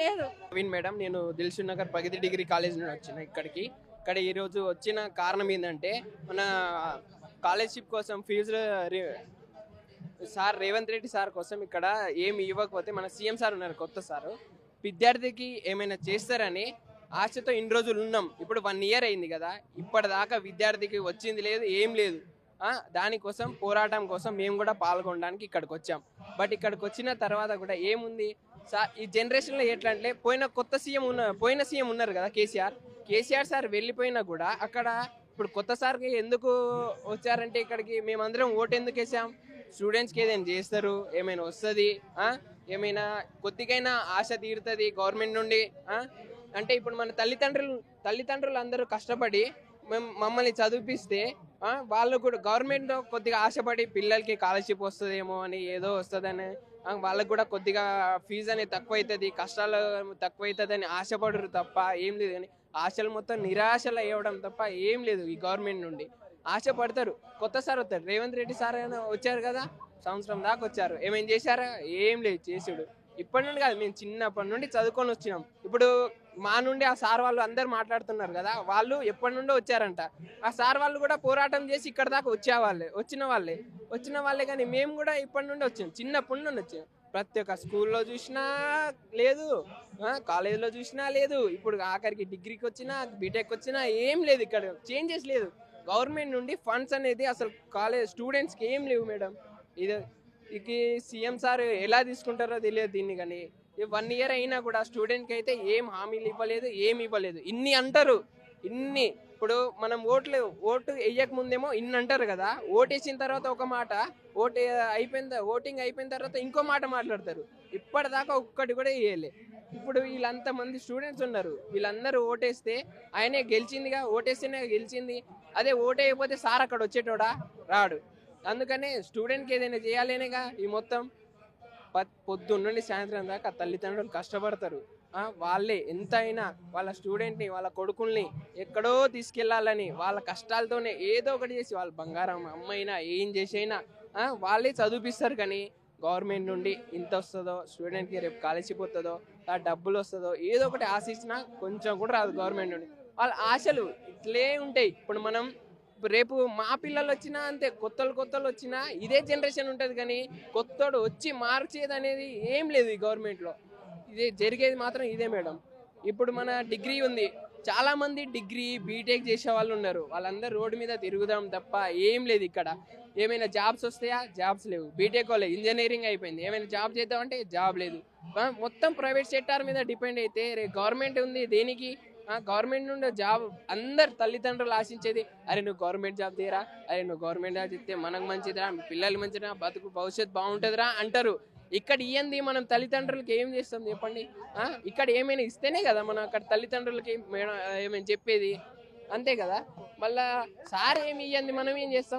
లేదు. నవీన్ మేడం నేను దిల్సు Nagar Pragati degree college నుండి వచ్చిన ఇక్కడికి. ఇక్కడ ఈరోజు వచ్చిన కారణం ఏంటంటే మన కాలేజ్షిప్ కోసం ఫీజులు రి- సార్ రేవంత్ రెడ్డి సార్ కోసం ఇక్కడ ఏమి ఇవ్వకపోతే మన సీఎం సార్ ఉన్నారు కొత్త సారు. విద్యార్థికి ఏమైనా చేస్తారని ఆశతో ఇన్ని రోజులు ఉన్నాం. ఇప్పుడు వన్ ఇయర్ అయింది కదా ఇప్పటిదాకా విద్యార్థికి వచ్చింది లేదు ఏం లేదు. దానికోసం పోరాటం కోసం మేము కూడా పాల్గొనడానికి ఇక్కడికి వచ్చాం బట్ ఇక్కడికి వచ్చిన తర్వాత కూడా ఏముంది? సార్ ఈ జనరేషన్లో ఎట్లా అంటే పోయిన కొత్త సీఎం ఉన్న పోయిన సీఎం ఉన్నారు కదా కేసీఆర్. కేసీఆర్ సార్ వెళ్ళిపోయినా కూడా అక్కడ ఇప్పుడు కొత్త సార్కి ఎందుకు వచ్చారంటే ఇక్కడికి మేమందరం ఓటు ఎందుకు వేసాం? స్టూడెంట్స్కి ఏదైనా చేస్తారు ఏమైనా వస్తుంది ఏమైనా కొద్దిగైనా ఆశ తీరుతుంది గవర్నమెంట్ నుండి అంటే ఇప్పుడు మన తల్లిదండ్రులు తల్లిదండ్రులు అందరూ కష్టపడి మేము మమ్మల్ని చదివిపిస్తే వాళ్ళు కూడా గవర్నమెంట్ కొద్దిగా ఆశపడి పిల్లలకి స్కాలర్షిప్ వస్తుందేమో అని ఏదో వస్తుందని వాళ్ళకు కూడా కొద్దిగా ఫీజు అనేది తక్కువ అవుతుంది కష్టాలు తక్కువ అవుతుందని ఆశపడరు తప్ప ఏం లేదు కానీ ఆశలు మొత్తం నిరాశలు అయ్యడం తప్ప ఏం లేదు ఈ గవర్నమెంట్ నుండి. ఆశపడతారు కొత్త సార్ వస్తారు రేవంత్ రెడ్డి సార్ వచ్చారు కదా సంవత్సరం దాకా వచ్చారు ఏమేం చేశారా? ఏం లేదు చేసుడు. ఇప్పటి నుండి కాదు మేము చిన్నప్పటి నుండి చదువుకొని వచ్చినాం. ఇప్పుడు మా నుండి ఆ సార్ వాళ్ళు అందరు మాట్లాడుతున్నారు కదా వాళ్ళు ఎప్పటి నుండో వచ్చారంట. ఆ సార్ వాళ్ళు కూడా పోరాటం చేసి ఇక్కడ దాకా వచ్చేవాళ్ళే వచ్చిన వాళ్ళే. వచ్చిన వాళ్ళే కానీ మేము కూడా ఇప్పటి నుండి వచ్చాం చిన్నప్పటి నుండి వచ్చాం. ప్రతి ఒక్క స్కూల్లో చూసినా లేదు కాలేజీలో చూసినా లేదు. ఇప్పుడు ఆఖరికి డిగ్రీకి వచ్చినా బీటెక్ వచ్చినా ఏం లేదు ఇక్కడ చేంజెస్ లేదు. గవర్నమెంట్ నుండి ఫండ్స్ అనేది అసలు కాలేజ్ స్టూడెంట్స్కి ఏం లేవు మేడం. ఇది ఇక సీఎం సార్ ఎలా తీసుకుంటారో తెలియదు దీన్ని కానీ. వన్ ఇయర్ అయినా కూడా స్టూడెంట్కి అయితే ఏం హామీలు ఇవ్వలేదు ఏం ఇవ్వలేదు. ఇన్ని అంటారు. ఇన్ని. ఇప్పుడు మనం ఓట్లు ఓటు వేయక ముందేమో ఇన్ని అంటారు కదా. ఓటేసిన తర్వాత ఒక మాట ఓటు అయిపోయిన ఓటింగ్ అయిపోయిన తర్వాత ఇంకో మాట మాట్లాడతారు. ఇప్పటిదాకా ఒక్కటి కూడా వేయలే ఇప్పుడు వీళ్ళంత మంది స్టూడెంట్స్ ఉన్నారు. వీళ్ళందరూ ఓటేస్తే ఆయనే గెలిచిందిగా ఓటేస్తేనే గెలిచింది. అదే ఓటేయకపోతే సార్ అక్కడ వచ్చేటోడా? రాడు. అందుకనే స్టూడెంట్కి ఏదైనా చేయాలేనేగా ఈ మొత్తం. పొద్దున్నుండి పొద్దున్న నుండి సాయంత్రం దాకా తల్లిదండ్రులు కష్టపడతారు. వాళ్ళే ఎంతైనా వాళ్ళ స్టూడెంట్ని వాళ్ళ కొడుకుల్ని ఎక్కడో తీసుకెళ్ళాలని వాళ్ళ కష్టాలతోనే ఏదో ఒకటి చేసి వాళ్ళ బంగారం అమ్మైనా ఏం చేసైనా వాళ్ళే చదివిపిస్తారు కానీ గవర్నమెంట్ నుండి ఇంత వస్తుందో స్టూడెంట్కి రేపు స్కాలర్షిప్ వస్తుందో ఆ డబ్బులు వస్తుందో ఏదో ఒకటి ఆశించినా కొంచెం కూడా రాదు గవర్నమెంట్ నుండి. వాళ్ళ ఆశలు ఇట్లే ఉంటాయి. ఇప్పుడు మనం రేపు మా పిల్లలు వచ్చినా అంతే కొత్తలు కొత్తలు వచ్చినా ఇదే జనరేషన్ ఉంటుంది కానీ కొత్తడు వచ్చి మార్చేది అనేది ఏం లేదు ఈ గవర్నమెంట్లో. ఇదే జరిగేది మాత్రం ఇదే మేడం. ఇప్పుడు మన డిగ్రీ ఉంది. చాలామంది డిగ్రీ బీటెక్ చేసే వాళ్ళు ఉన్నారు. వాళ్ళందరూ రోడ్డు మీద తిరుగుదాం తప్ప ఏం లేదు ఇక్కడ. ఏమైనా జాబ్స్ వస్తాయా? జాబ్స్ లేవు. బీటెక్ వాళ్ళే ఇంజనీరింగ్ అయిపోయింది. ఏమైనా జాబ్ చేద్దామంటే జాబ్ లేదు. మొత్తం ప్రైవేట్ సెక్టార్ మీద డిపెండ్ అయితే రే గవర్నమెంట్ ఉంది దేనికి? గవర్నమెంట్ నుండి జాబ్ అందరు తల్లిదండ్రులు ఆశించేది అరే నువ్వు గవర్నమెంట్ జాబ్ తీరా అరే నువ్వు గవర్నమెంట్ జాబ్ చేస్తే మనకు మంచిదిరా పిల్లలు మంచిదిరా బతుకు భవిష్యత్తు బాగుంటుందిరా అంటారు. ఇక్కడ ఇయ్యంది మనం తల్లిదండ్రులకి ఏం చేస్తాం చెప్పండి? ఇక్కడ ఏమైనా ఇస్తేనే కదా మనం అక్కడ తల్లిదండ్రులకి మేడం ఏమైనా చెప్పేది. అంతే కదా? మళ్ళా సార్ ఏమి ఇయ్యంది మనం ఏం చేస్తాం?